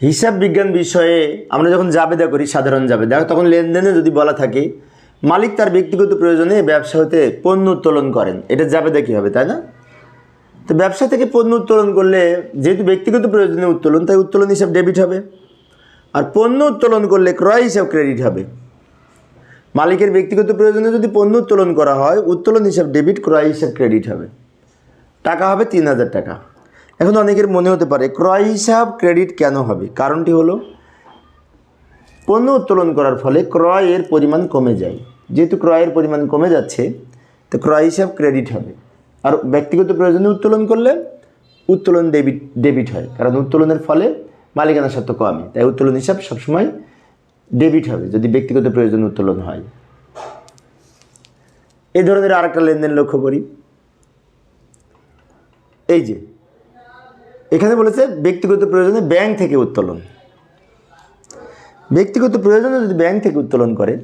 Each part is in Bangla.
হিসাব বিজ্ঞান বিষয়ে আমরা যখন জাবেদা করি, সাধারণ জাবেদা তখন লেনদেনে যদি বলা থাকে, মালিক তার ব্যক্তিগত প্রয়োজনে ব্যবসা হতে পণ্য উত্তোলন করেন। এটা জাবেদা কী হবে তাই না? তো ব্যবসা থেকে পণ্য উত্তোলন করলে, যেহেতু ব্যক্তিগত প্রয়োজনে উত্তোলন, তাই উত্তোলন হিসাব ডেবিট হবে। আর পণ্য উত্তোলন করলে ক্রয় হিসাব ক্রেডিট হবে। মালিকের ব্যক্তিগত প্রয়োজনে যদি পণ্য উত্তোলন করা হয়, উত্তোলন হিসাব ডেবিট ক্রয় হিসাব ক্রেডিট হবে। টাকা হবে তিন হাজার টাকা। এখন অনেকের মনে হতে পারে, ক্রয় হিসাব ক্রেডিট কেন হবে? কারণটি হলো, পণ্য উত্তোলন করার ফলে ক্রয়ের পরিমাণ কমে যায়। যেহেতু ক্রয়ের পরিমাণ কমে যাচ্ছে, তো ক্রয় হিসাব ক্রেডিট হবে। আর ব্যক্তিগত প্রয়োজনে উত্তোলন করলে উত্তোলন ডেবিট ডেবিট হয়। কারণ উত্তোলনের ফলে মালিকানা সত্ত্ব কমে, তাই উত্তোলন হিসাব সবসময় ডেবিট হবে, যদি ব্যক্তিগত প্রয়োজন উত্তোলন হয়। এই ধরনের আরেকটা লেনদেন লক্ষ্য করি। এই যে এখানে বলেছে ব্যক্তিগত প্রয়োজনে ব্যাংক থেকে উত্তোলন। ব্যক্তিগত প্রয়োজনে যদি ব্যাংক থেকে উত্তোলন করে,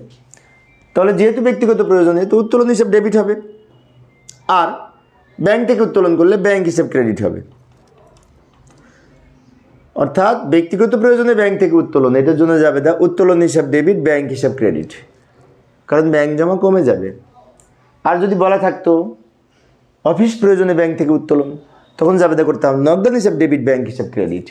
তাহলে যেহেতু ব্যক্তিগত প্রয়োজনে, তো উত্তোলন হিসাব ডেবিট হবে। আর ব্যাংক থেকে উত্তোলন করলে ব্যাংক হিসাব ক্রেডিট হবে। অর্থাৎ ব্যক্তিগত প্রয়োজনে ব্যাংক থেকে উত্তোলন, এটার জন্য যাবে দা উত্তোলন হিসাব ডেবিট, ব্যাংক হিসাব ক্রেডিট। কারণ ব্যাংক জমা কমে যাবে। আর যদি বলা থাকতো, অফিস প্রয়োজনে ব্যাংক থেকে উত্তোলন তখন যাবে করতাম নগদ হিসাব ডেবিট ব্যাংক হিসাব ক্রেডিট